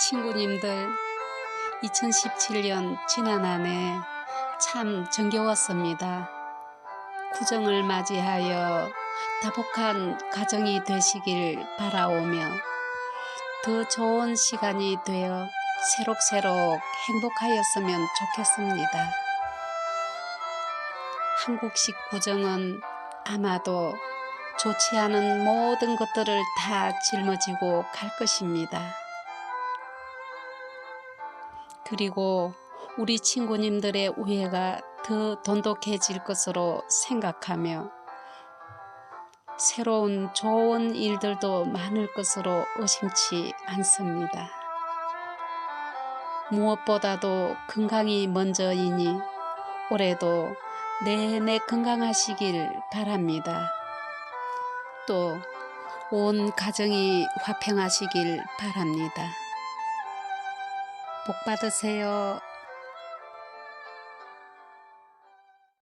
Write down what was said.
친구님들, 2017년 지난 한 해 참 정겨웠습니다. 구정을 맞이하여 다복한 가정이 되시길 바라오며 더 좋은 시간이 되어 새록새록 행복하였으면 좋겠습니다. 한국식 구정은 아마도 좋지 않은 모든 것들을 다 짊어지고 갈 것입니다. 그리고 우리 친구님들의 우애가 더 돈독해질 것으로 생각하며 새로운 좋은 일들도 많을 것으로 의심치 않습니다. 무엇보다도 건강이 먼저이니 올해도 내내 건강하시길 바랍니다. 또 온 가정이 화평하시길 바랍니다. 복 받으세요.